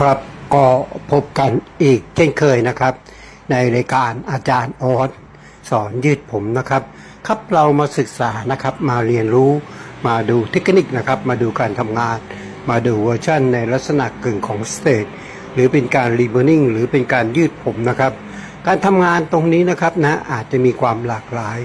ครับก็พบกันอีกเช่นเคยนะครับ ในรายการอาจารย์ออสสอนยืดผมนะครับ ครับเรามาศึกษานะครับมาเรียนรู้มาดูเทคนิคนะครับ มาดูการทำงาน มาดูเวอร์ชันในลักษณะกึ่งของสเตจหรือเป็นการรีเบอร์นิ่งหรือเป็นการยืดผมนะครับ การทำงานตรงนี้นะครับนะอาจจะมีความหลากหลาย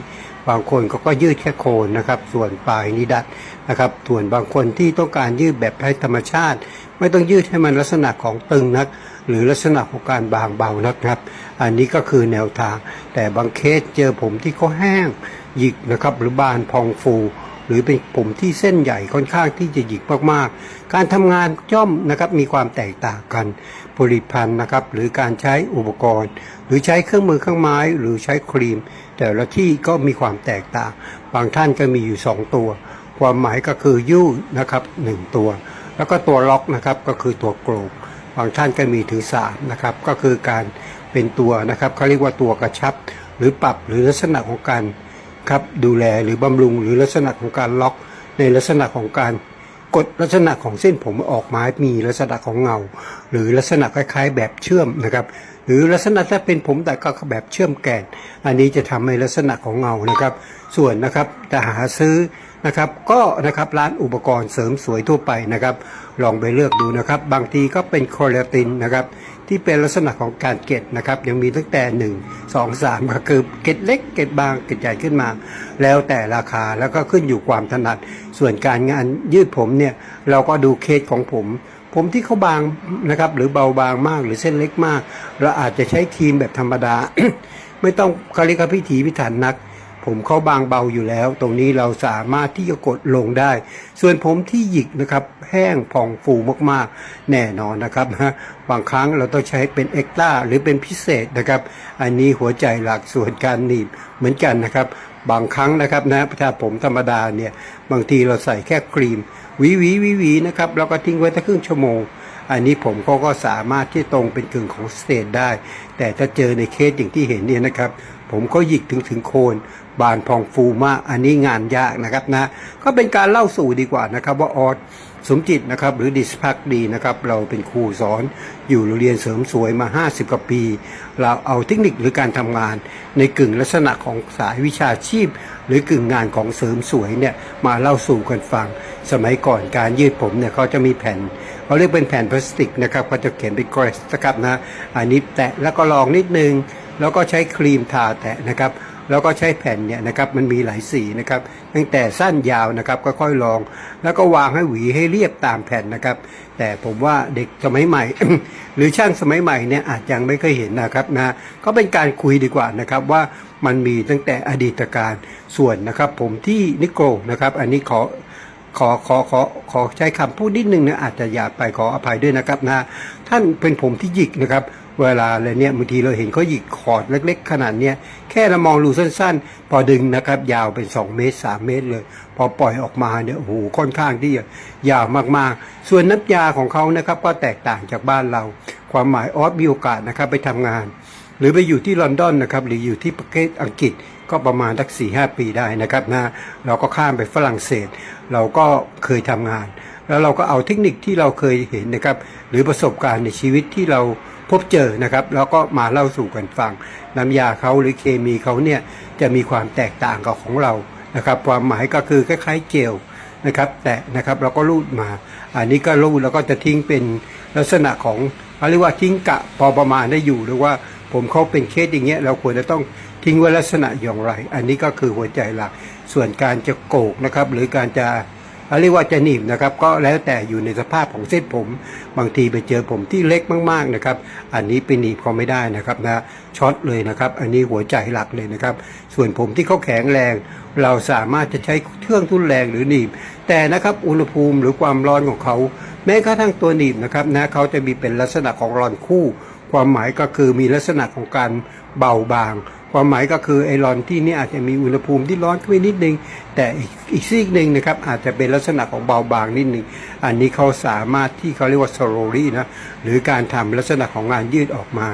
บางคนก็ก็ยืดแค่โคนนะครับ ส่วนปลายนิดัดนะครับ ส่วนบางคนที่ต้องการยืดแบบให้ธรรมชาติ ไม่ต้องยืดให้มันลักษณะของตึงนัก หรือลักษณะของการบางเบานักครับ อันนี้ก็คือแนวทาง แต่บางเคสเจอผมที่เขาแห้งหยิกนะครับ หรือบานพองฟู หรือเป็นผมที่เส้นใหญ่ค่อนข้างที่จะหยิกมากๆ การทำงานย่อมนะครับมีความแตกต่างกัน ผลิตภัณฑ์นะครับหรือการใช้อุปกรณ์ หรือใช้เครื่องมือเครื่องไม้หรือใช้ครีม แต่ละที่ก็มีความแตกต่าง บางท่านก็มีอยู่ 2 ตัว ความหมายก็คือยืดนะครับหนึ่งตัว แล้วก็ตัวล็อกนะครับก็คือตัวโกลกบางท่านก็มีถึงสามนะครับก็คือการเป็นตัวนะครับเขาเรียกว่าตัวกระชับ หรือปรับหรือลักษณะของการ ครับดูแลหรือบำรุงหรือลักษณะของการล็อกในลักษณะของการกดลักษณะของเส้นผมออกมามีลักษณะของเงา หรือลักษณะคล้ายๆ แบบเชื่อมนะครับ หรือลักษณะถ้าเป็นผมแต่ก็แบบเชื่อมแกน อันนี้จะทำให้ลักษณะของเงานะครับ ส่วนนะครับจะหาซื้อนะครับ ก็นะครับร้านอุปกรณ์เสริมสวยทั่วไปนะครับ ลองไปเลือกดูนะครับ บางทีก็เป็นโคเรตินนะครับที่เป็นลักษณะของการเกล็ดนะครับ ยังมีตั้งแต่ 1 2 3 ก็คือเกล็ดเล็กเกล็ดบางเกล็ดใหญ่ขึ้นมา แล้วแต่ราคาแล้วก็ขึ้นอยู่ความถนัด ส่วนการงานยืดผมเนี่ย เราก็ดูเคสของผม ผมที่เขาบางนะครับ หรือเบาบางมากหรือเส้นเล็กมาก เราอาจจะใช้ครีมแบบธรรมดา ไม่ต้องคาริกาพิถีพิถันนัก ผมเขาบางเบาอยู่แล้ว ตรงนี้เราสามารถที่จะกดลงได้ ส่วนผมที่หยิกนะครับ แห้งผ่องฟูมากๆ แน่นอนนะครับบางครั้งเราต้องใช้เป็นเอ็กต้าหรือเป็นพิเศษนะครับ อันนี้หัวใจหลักส่วนการหนีบเหมือนกันนะครับ บางครั้งนะครับนะถ้าผมธรรมดาเนี่ยบางทีเราใส่แค่ครีม หวีหวีหวีหวีนะครับแล้วก็ทิ้งไว้สักครึ่งชั่วโมง อันนี้ผมก็ก็สามารถที่ตรงเป็นกึ่งของสเตจได้ แต่ถ้าเจอในเคสอย่างที่เห็นเนี่ยนะครับ ผมก็หยิกถึงถึงโคน บานพองฟูมากอันนี้งานยากนะครับนะ ก็เป็นการเล่าสู่ดีกว่านะครับว่าออสสมจิตนะครับหรือดิสพักดีนะครับเราเป็นครูสอนอยู่โรงเรียนเสริมสวยมา 50กว่าปี เราเอาเทคนิคหรือการทำงานในกึ่งลักษณะของสายวิชาชีพ หรือกึ่งงานของเสริมสวยเนี่ยมาเล่าสู่กันฟัง สมัยก่อนการยืดผมเนี่ยเขาจะมีแผ่นเขาเรียกเป็นแผ่นพลาสติกนะครับเขาจะเขียนเป็นกรสนะครับนะอันนี้แตะแล้วก็ลองนิดนึง แล้วก็ใช้ครีมทาแตะนะครับ แล้วก็ใช้แผ่นเนี่ยนะครับมันมีหลายสีนะครับตั้งแต่สั้นยาวนะครับก็ค่อยลอง แล้วก็วางให้หวีให้เรียบตามแผ่นนะครับ แต่ผมว่าเด็กสมัยใหม่ หรือช่างสมัยใหม่เนี่ยอาจยังไม่เคยเห็นนะครับนะก็เป็นการคุยดีกว่านะครับว่ามันมีตั้งแต่อดีตการส่วนนะครับ ผมที่นิโกรนะครับ อันนี้ขอขอขอขอขอใช้คำพูดนิดนึงนะอาจจะหยาบไปขออภัยด้วยนะครับนะท่านเป็นผมที่หยิกนะครับ เวลาอะไรเนี่ยบางทีเราเห็นเขาหยิกคอร์ดเล็ก ๆ ขนาดเนี้ยแค่เรามองรูสั้น ๆ พอดึงนะครับ ยาวเป็น 2 เมตร 3 เมตรเลย พอปล่อยออกมาเนี่ยโอ้โหค่อนข้างที่จะยาวมากๆ ส่วนน้ำยาของเขานะครับก็แตกต่างจากบ้านเรา ความหมายออสมีโอกาสนะครับไปทำงาน หรือไปอยู่ที่ลอนดอนนะครับหรืออยู่ที่ประเทศอังกฤษก็ประมาณสักสี่ห้าปีได้นะครับนะเราก็ข้ามไปฝรั่งเศส เราก็เคยทำงาน แล้วเราก็เอาเทคนิคที่เราเคยเห็นนะครับ หรือประสบการณ์ในชีวิตที่เรา พบเจอนะครับ แล้วก็มาเล่าสู่กันฟัง น้ำยาเขาหรือเคมีเขาเนี่ยจะมีความแตกต่างกับของเรานะครับ ความหมายก็คือคล้ายๆเจลนะครับ แตะนะครับเราก็รูดมา อันนี้ก็รูดแล้วก็จะทิ้งเป็นลักษณะของเขาเรียกว่าทิ้งกะพอประมาณได้อยู่หรือว่าผมเขาเป็นเคสอย่างเงี้ยเราควรจะต้องทิ้งไว้ลักษณะอย่างไร อันนี้ก็คือหัวใจหลักส่วนการจะโกกนะครับ หรือการจะ เรียกว่าจะหนีบนะครับ ก็แล้วแต่อยู่ในสภาพของเส้นผม บางทีไปเจอผมที่เล็กมากๆนะครับ อันนี้ไปหนีบเขาไม่ได้นะครับนะช็อตเลยนะครับ อันนี้หัวใจหลักเลยนะครับ ส่วนผมที่เขาแข็งแรง เราสามารถจะใช้เครื่องทุนแรงหรือหนีบ แต่นะครับอุณหภูมิหรือความร้อนของเขา แม้กระทั่งตัวหนีบนะครับนะเขาจะมีเป็นลักษณะของร้อนคู่ ความหมายก็คือมีลักษณะของการเบาบาง ความหมายก็คือไอรอนที่นี่อาจจะมีอุณหภูมิที่ร้อนขึ้นไปนิดนึง แต่อีกซีกหนึ่งนะครับอาจจะเป็นลักษณะของเบาบางนิดนึง อันนี้เขาสามารถที่เขาเรียกว่าสโรลี่นะหรือการทำลักษณะของงานยืดออกมา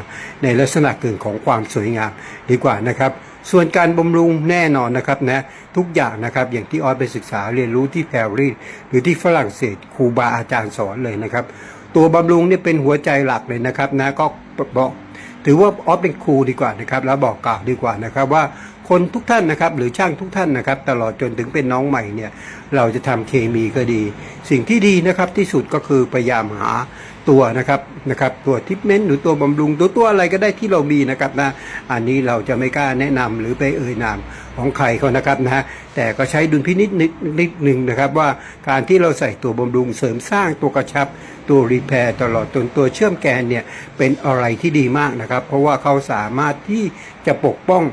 ในลักษณะกึ่งของความสวยงามดีกว่านะครับส่วนการบำรุงแน่นอนนะครับนะทุกอย่างนะครับอย่างที่ออสไปศึกษาเรียนรู้ที่แพรรีสหรือที่ฝรั่งเศสครูบาอาจารย์สอนเลยนะครับ ตัวบำรุงเนี่ยเป็นหัวใจหลักเลยนะครับนะก็บอก ถือว่าออฟเป็นครูดีกว่านะครับแล้วบอกกล่าวดีกว่านะครับว่าคนทุกท่านนะครับหรือช่างทุกท่านนะครับ ตลอดจนถึงเป็นน้องใหม่เนี่ยเราจะทำเคมีก็ดี สิ่งที่ดีนะครับที่สุดก็คือพยายามหา ตัวนะครับนะครับตัวทิปเมนต์หรือตัวบำรุงตัวตัวอะไรก็ได้ที่เรามีนะครับนะอันนี้เราจะไม่กล้าแนะนำหรือไปเอ่ยนามของใครเขานะครับนะแต่ก็ใช้ดุลพินิจนิดนิดหนึ่งนะครับว่าการที่เราใส่ตัวบำรุงเสริมสร้างตัวกระชับตัวรีแพร์ตลอดจนตัวเชื่อมแกนเนี่ยเป็นอะไรที่ดีมากนะครับ เพราะว่าเขาสามารถที่จะปกป้อง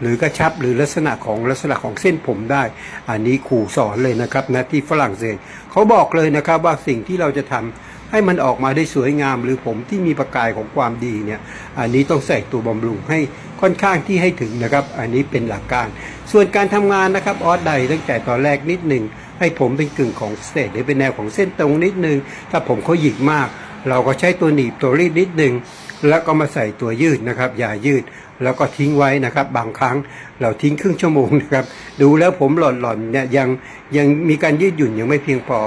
หรือกระชับหรือลักษณะของลักษณะของเส้นผมได้ อันนี้ครูสอนเลยนะครับนะที่ฝรั่งเศสเขาบอกเลยนะครับว่าสิ่งที่เราจะทำ ให้มันออกมาได้สวยงาม หรือผมที่มีประกายของความดีเนี่ยอันนี้ต้องใส่ตัวบำรุงให้ค่อนข้างที่ให้ถึงนะครับ อันนี้เป็นหลักการ ส่วนการทำงานนะครับออสไดตั้งแต่ตอนแรกนิดหนึ่งให้ผมเป็นกึ่งของสเตทหรือเป็นแนวของเส้นตรงนิดหนึ่งถ้าผมเขาหยิกมาก เราก็ใช้ตัวหนีบตัวรีดนิดหนึ่งแล้วก็มาใส่ตัวยืดนะครับ อย่ายืดแล้วก็ทิ้งไว้นะครับ บางครั้งเราทิ้งครึ่งชั่วโมงนะครับ ดูแล้วผมหล่อนๆเนี่ยยังยังมีการยืดหยุ่นยังไม่เพียงพอ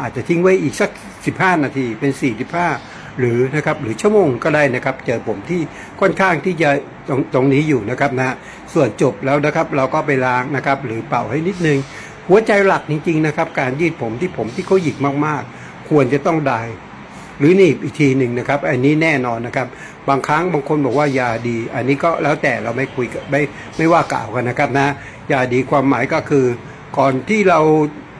อาจจะทิ้งไว้อีกสัก 15 นาทีเป็น 45 หรือนะครับหรือชั่วโมงก็ได้นะครับ เจอผมที่ค่อนข้างที่จะตรงตรงนี้อยู่นะครับนะส่วนจบแล้วนะครับเราก็ไปล้างนะครับ หรือเป่าให้นิดนึง หัวใจหลักจริงๆนะครับ การยืดผมที่ผมที่เขาหยิกมากๆ ควรจะต้องได้หรือนีบอีกทีหนึ่งนะครับ อันนี้แน่นอนนะครับ บางครั้งบางคนบอกว่ายาดี อันนี้ก็แล้วแต่เราไม่คุยกันไม่ไม่ว่ากล่าวกันนะครับนะยาดีความหมายก็คือ ก่อนที่เรา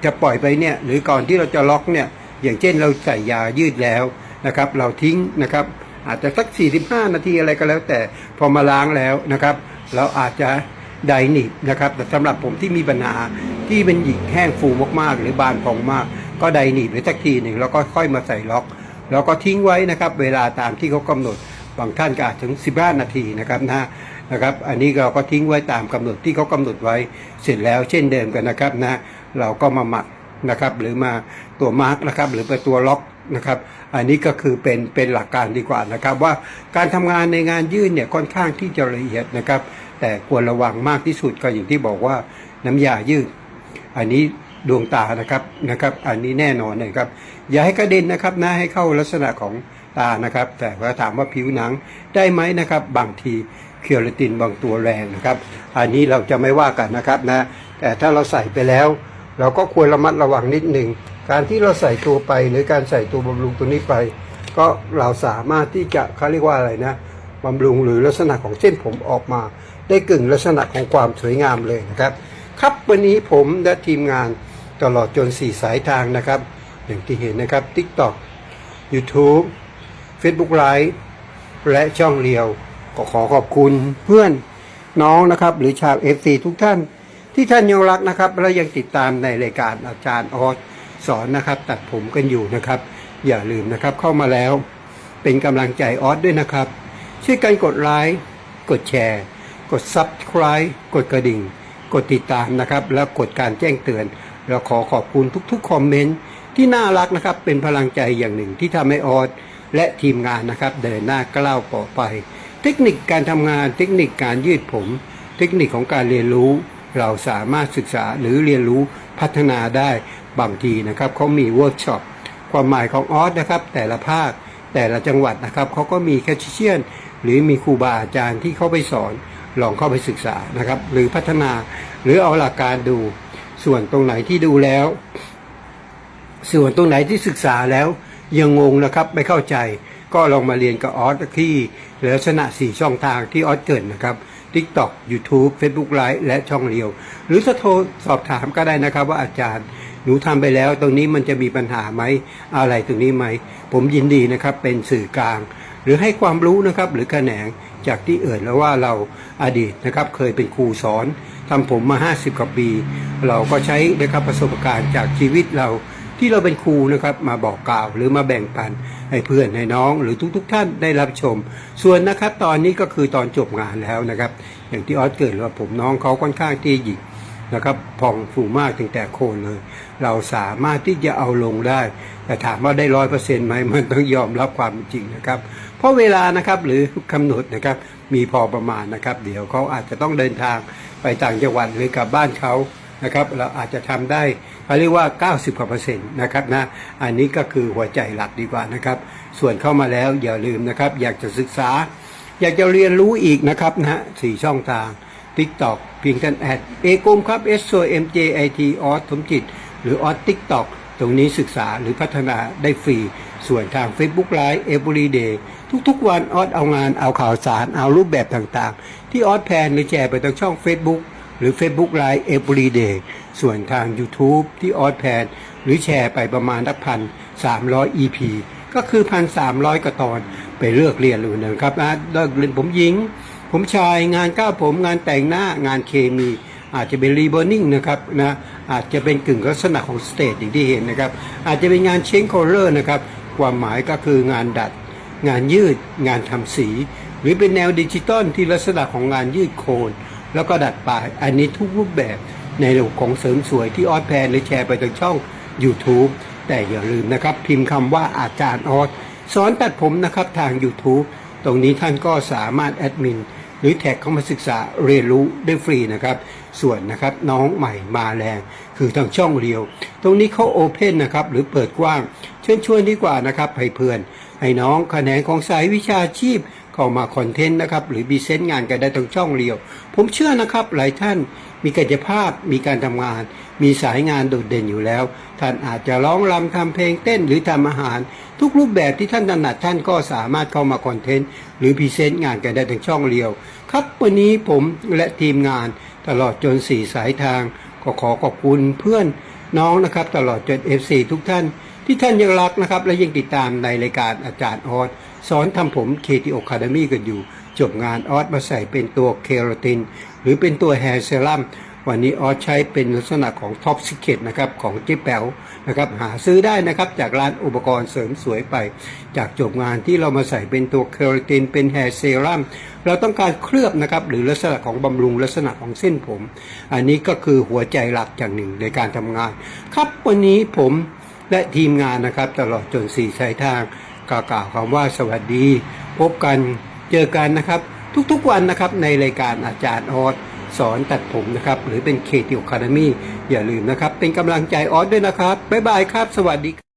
จะปล่อยไปเนี่ยหรือก่อนที่เราจะล็อกเนี่ยอย่างเช่นเราใส่ยายืดแล้วนะครับ เราทิ้งนะครับ อาจจะสัก 45 นาทีอะไรก็แล้ว แต่พอมาล้างแล้วนะครับ เราอาจจะไดหนีบนะครับแต่สำหรับผมที่มีปัญหาที่เป็นหยิกแห้งฟูมากๆ หรือบานพองมาก ก็ไดหนีบไว้สักทีหนึ่งแล้วก็ค่อยมาใส่ล็อก แล้วก็ทิ้งไว้นะครับ เวลาตามที่เขากำหนดบางท่านก็อาจถึง 15 นาทีนะครับนะนะครับ อันนี้เราก็ทิ้งไว้ตามกำหนดที่เขากำหนดไว้เสร็จแล้วเช่นเดิมกันนะครับนะ เราก็มาหมักนะครับหรือมาตัวมาร์กนะครับหรือไปตัวล็อกนะครับอันนี้ก็คือเป็นเป็นหลักการดีกว่านะครับ ว่าการทำงานในงานยื่นเนี่ยค่อนข้างที่จะละเอียดนะครับ แต่ควรระวังมากที่สุดก็อย่างที่บอกว่าน้ำยายืดอันนี้ดวงตานะครับนะครับ อันนี้แน่นอนนะครับ อย่าให้กระเด็นนะครับนะให้เข้าลักษณะของตานะครับ แต่ว่าถามว่าผิวหนังได้ไหมนะครับ บางทีเคอราตินบางตัวแรงนะครับ อันนี้เราจะไม่ว่ากันนะครับนะแต่ถ้าเราใส่ไปแล้ว เราก็ควรระมัดระวังนิดหนึ่ง การที่เราใส่ตัวไปหรือการใส่ตัวบำรุงตัวนี้ไป ก็เราสามารถที่จะเขาเรียกว่าอะไรนะบำรุงหรือลักษณะของเส้นผมออกมา ได้กึ่งลักษณะของความสวยงามเลยนะครับ ครับวันนี้ผมและทีมงานตลอดจน4สายทางนะครับ อย่างที่เห็นนะครับ TikTok YouTube Facebook Live และช่องเรียวก็ขอขอบคุณเพื่อนน้องนะครับ หรือชาว FC ทุกท่าน ที่ท่านยังรักนะครับ และยังติดตามในรายการอาจารย์ออสสอนนะครับ ตัดผมกันอยู่นะครับ อย่าลืมนะครับเข้ามาแล้ว เป็นกำลังใจออสด้วยนะครับ ช่วยกันกดไลค์กดแชร์ กด Subscribe กดกระดิ่ง กดติดตามนะครับ แล้วกดการแจ้งเตือนเราขอขอบคุณทุกๆคอมเมนต์ที่น่ารักนะครับ เป็นพลังใจอย่างหนึ่งที่ทำให้ออสและทีมงานนะครับเดินหน้าก้าวต่อไป เทคนิคการทำงาน เทคนิคการยืดผม เทคนิคของการเรียนรู้ เราสามารถศึกษาหรือเรียนรู้พัฒนาได้บางทีนะครับเขามีเวิร์กช็อปความหมายของออสนะครับ แต่ละภาคแต่ละจังหวัดนะครับเขาก็มีแคชเชียน หรือมีครูบาอาจารย์ที่เขาไปสอนลองเข้าไปศึกษานะครับ หรือพัฒนาหรือเอาหลักการดู ส่วนตรงไหนที่ดูแล้ว ส่วนตรงไหนที่ศึกษาแล้วยังงงนะครับไม่เข้าใจ ก็ลองมาเรียนกับออสที่ลักษณะ4ช่องทางที่ออสเกิดนะครับ TikTok YouTube Facebook Live และช่องเรียว หรือจะโทรสอบถามก็ได้นะครับ ว่าอาจารย์หนูทำไปแล้ว ตรงนี้มันจะมีปัญหาไหมอะไรตรงนี้ไหม ผมยินดีนะครับเป็นสื่อกลาง หรือให้ความรู้นะครับ หรือแขนงจากที่เอ่ยแล้วว่าเราอดีตนะครับ เคยเป็นครูสอนทำผมมา 50 กว่าปี เราก็ใช้นะครับประสบการณ์จากชีวิตเราที่เราเป็นครูนะครับมาบอกกล่าวหรือมาแบ่งปัน ให้เพื่อนให้น้องหรือทุกๆทท่านได้รับชม ส่วนนะครับตอนนี้ก็คือตอนจบงานแล้วนะครับ อย่างที่ออสเกิดว่าผมน้องเขาค่อนข้างที่หยิกนะครับพองฟูมากตั้งแต่โคนเลย เราสามารถที่จะเอาลงได้ แต่ถามว่าได้ร้อยเปอร์เซ็นต์ไหมมันต้องยอมรับความจริงนะครับ เพราะเวลานะครับหรือกำหนดนะครับมีพอประมาณนะครับ เดี๋ยวเขาอาจจะต้องเดินทางไปต่างจังหวัดหรือกลับบ้านเขานะครับ เราอาจจะทำได้ เขาเรียกว่า 90กว่าเปอร์เซ็นต์นะครับนะอันนี้ก็คือหัวใจหลักดีกว่านะครับ ส่วนเข้ามาแล้วอย่าลืมนะครับ อยากจะศึกษา อยากจะเรียนรู้อีกนะครับนะฮะสี่ช่องทาง TikTok เพียงท่านแอดเอกมครับ S O M J I T ออสสมจิต หรือออส TikTok ตรงนี้ศึกษาหรือพัฒนาได้ฟรี ส่วนทาง Facebook Live Every Day ทุกๆวันออสเอางานเอาข่าวสารเอารูปแบบต่างๆ ที่ออสแพนหรือแชร์ไปทางช่อง Facebook หรือ Facebook Live Every Day ส่วนทาง YouTube ที่ออสแพนหรือแชร์ไปประมาณนักพันสามร้อย EP ก็คือพันสามร้อยกว่าตอนไปเลือกเรียนรู้นะครับนะเลิกเรียนผมหญิง ผมชายงานก้าวผมงานแต่งหน้างานเคมี อาจจะเป็นรีบอนิ่งนะครับนะอาจจะเป็นกึ่งลักษณะของสเตจอย่างที่เห็นนะครับ อาจจะเป็นงานเชนโคลเลอร์นะครับความหมายก็คืองานดัด งานยืด งานทำสี หรือเป็นแนวดิจิตอลที่ลักษณะของงานยืดโคน แล้วก็ดัดปลายอันนี้ทุกรูปแบบในเรื่องของเสริมสวยที่ออสแพนหรือแชร์ไปทางช่อง YouTube แต่อย่าลืมนะครับ พิมพ์คำว่าอาจารย์ออสสอนตัดผมนะครับทาง YouTube ตรงนี้ท่านก็สามารถแอดมินหรือแท็กเข้ามาศึกษาเรียนรู้ได้ฟรีนะครับ ส่วนนะครับน้องใหม่มาแรง คือทางช่องเรียว ตรงนี้เขาโอเพนนะครับ หรือเปิดกว้างเชิญชวนดีกว่านะครับให้เพื่อน ให้น้องแขนงของสายวิชาชีพ เข้ามาคอนเทนต์นะครับ หรือบีเซนต์งานกันได้ทางช่องเรียว ผมเชื่อนะครับหลายท่านมีกายภาพมีการทำงาน มีสายงานโดดเด่นอยู่แล้ว ท่านอาจจะร้องรำทำเพลงเต้นหรือทำอาหาร ทุกรูปแบบที่ท่านถนัดท่านก็สามารถเข้ามาคอนเทนต์หรือพรีเซนต์งานกันได้ทางช่องเรียว ครับวันนี้ผมและทีมงานตลอดจนสี่สายทาง ก็ขอขอบคุณเพื่อนน้องนะครับ ตลอดจน FC ทุกท่าน ที่ท่านยังรักนะครับ และยังติดตามในรายการอาจารย์ออสสอนทำผม KTO Academy กันอยู่ จบงานออสมาใส่เป็นตัวเคโรติน หรือเป็นตัวแฮร์เซรั่มวันนี้ออสใช้เป็นลักษณะของท็อปซิเคตนะครับของเจ๊แป๋วนะครับหาซื้อได้นะครับจากร้านอุปกรณ์เสริมสวยไป จากจบงานที่เรามาใส่เป็นตัวเคโรตินเป็นแฮร์เซรั่มเราต้องการเคลือบนะครับหรือลักษณะของบำรุงลักษณะของเส้นผม อันนี้ก็คือหัวใจหลักอย่างหนึ่งในการทำงาน ครับวันนี้ผม และทีมงานนะครับ ตลอดจนสี่สายทางกล่าวคำว่าสวัสดี พบกันเจอกันนะครับ ทุกๆวันนะครับในรายการอาจารย์ออสสอนตัดผมนะครับ หรือเป็นเคติโอคา a มี่อย่าลืมนะครับ เป็นกำลังใจออสด้วยนะครับ บ๊ายบายครับ สวัสดี